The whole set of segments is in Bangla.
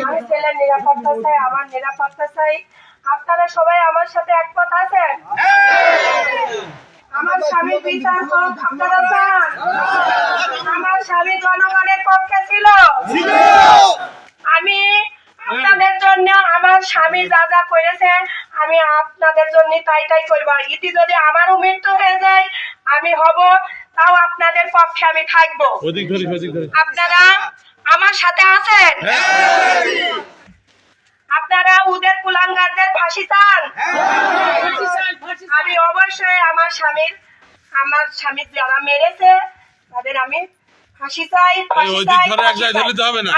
আমি ছেলের নিরাপত্তা চাই আমার নিরাপত্তা চাই। আপনারা সবাই আমার সাথে একমত আছেন? আমার স্বামী বিচার হোক আপনারা চান? আমার স্বামী জনগণের পক্ষে ছিল। আমি আপনাদের জন্য আমার স্বামী যা যা করেছে আমি আপনাদের জন্য তাই তাই করব। ইতি যদি আমারও মৃত্যু হয়ে যায় আমি হব তাও আপনাদের পক্ষে আমি থাকব। আপনারা আমার সাথে আছেন? আপনারা উদের কুলাঙ্গারদের ফাঁসি চান? আমি অবশ্যই আমার স্বামীর আমার স্বামী যারা মেরেছে তাদের আমি ফাঁসি চাই।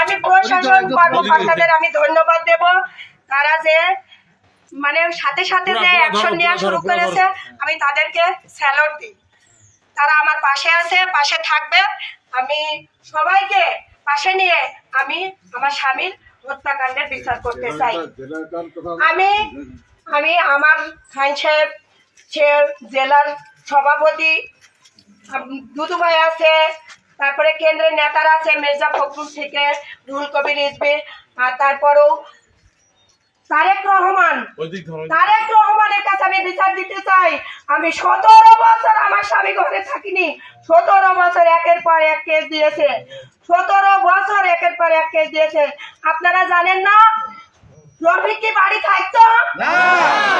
আমি প্রশাসন কর্মকর্তাদের আমি ধন্যবাদ দেব। তারা যে মানে সাথে সাথে যে অ্যাকশন নেওয়া শুরু করেছে আমি তাদেরকে স্যালুট দিই। তারা আমার পাশে আছে পাশে থাকবে। আমি সবাইকে পাশে নিয়ে আমি আমার স্বামীর হত্যাকাণ্ডের বিচার করতে চাই। আমি আমি আমার খান সাহেব সে জেলার সভাপতি দুদু ভাই আছে তারপরে কেন্দ্রের নেতারা আছে মির্জা ফখরুল থেকে রুহুল কবির রিজভি আর তারপরেও তারেক রহমান তারেক রহমানের কাছে আমি বিচার দিতে চাই। আমি সতেরো বছর আমার স্বামী ঘরে থাকিনি। সতেরো বছর একের পর এক কেস দিয়েছে। সতেরো বছর একের পর এক কেস দিয়েছে। আপনারা জানেন না? রফিক কি বাড়ি থাকতো?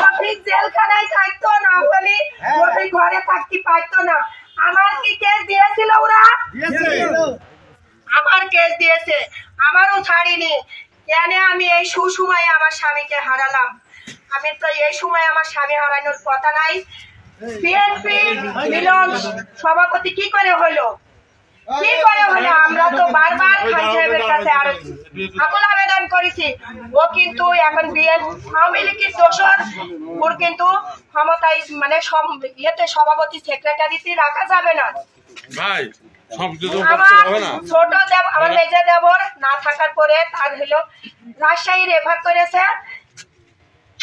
রফিক জেলখানায় থাকতো না বলি রফিক ঘরে থাকতে পারতো না। আমার কি কেস দিয়েছিল ওরা? আমার কেস দিয়েছে। আমারও ছাড়িনি। কেন আমি এই সুসময়ে আমার স্বামীকে হারালাম? আমি তো এই সময় আমার স্বামী হারানোর কথা নাই। বিএনপি মিলন সভাপতি কি করে হলো? কি করে হলো? আমরা তো বারবার খান সাহেবের কাছে আরও আমল আবেদন করেছি। ও কিন্তু এখন বিএন আওয়ামী লীগের দোষর। ওর কিন্তু ক্ষমতায় মানে ইয়েতে সভাপতি সেক্রেটারিতে রাখা যাবে না। ভাই ছোট দেব আমার মেজে দেবর না থাকার পরে তার হলো রাজশাহী রেফার করেছে।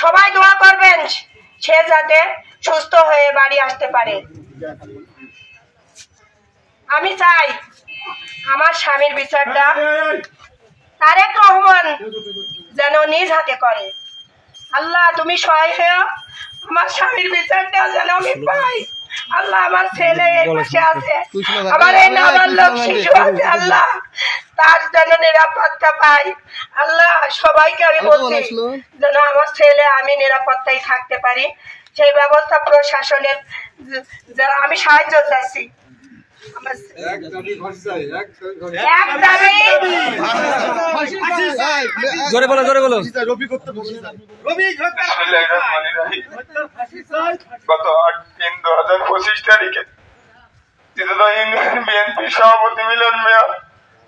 সবাই দোয়া করবেন সে যাতে সুস্থ হয়ে বাড়ি আসতে পারে। আমি চাই আমার স্বামীর বিচারটা তারেক রহমান যেন নিজ হাতে করে। আল্লাহ তুমি সহায় হয়েও আমার স্বামীর বিচারটা যেন আমি পাই। আল্লাহ আমার ছেলে পাশে আছে। আমার এই নাবালক শিশু আছে আল্লাহ। তার যেন নিরাপত্তা পাই। আল্লাহ সবাইকে আমি বলছি যেন আমার ছেলে আমি নিরাপত্তায় থাকতে পারি। সেই ব্যবস্থা প্রশাসনের যারা আমি সাহায্য চাচ্ছি। আমার এক দাবি জোরে বলো জোরে বলো। রবি করতে বসে রবি গত আট তিন দু হাজার পঁচিশ তারিখে। বিএনপি সভাপতি মিলন মিয়া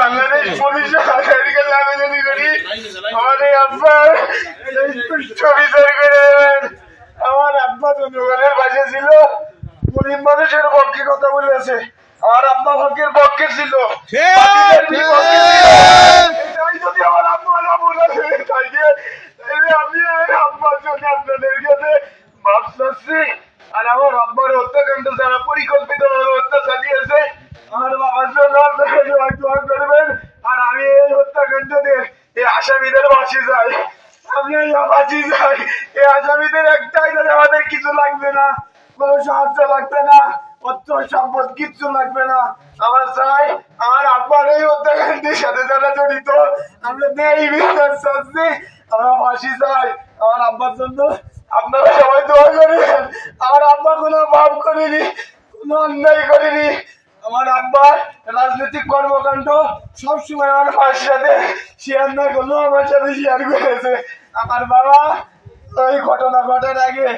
বাংলাদেশ। পুলিশ করি আমার এই আব্বার ছবি তৈরি করে দেবেন। আমার আব্বা জনগণের পাশে ছিল। গরিব মানুষের পক্ষে কথা বলেছে আমার আব্বা হকের পক্ষে ছিল। এটাই যদি আমার আব্বা না বলে থাকে তাহলে আমি আব্বার জন্য আপনাদের কাছে মাপ চাচ্ছি। আর আমার আব্বার হত্যাকাণ্ড যারা পরিকল্পিত হত্যা চালিয়েছে আমার বাবার জন্য দোয়া করবেন আর আমি এই হত্যাকাণ্ডদের, এই আসামিদের বাঁচি যাই। আব্বার এই হত্যাকাণ্ডের সাথে যারা আমরা নেই চাই আমার আব্বার জন্য আপনারা সবাই দোয়া করেন। আমার আব্বা কোনো পাপ করেনি, কোনো অন্যায় করেনি। আমার আব্বা রাজনৈতিক কর্মকাণ্ড সবসময় আমার মায়ের সাথে শেয়ার না করলেও আমার সাথে শেয়ার করেছে। আমার বাবা ওই ঘটনা ঘটার আগে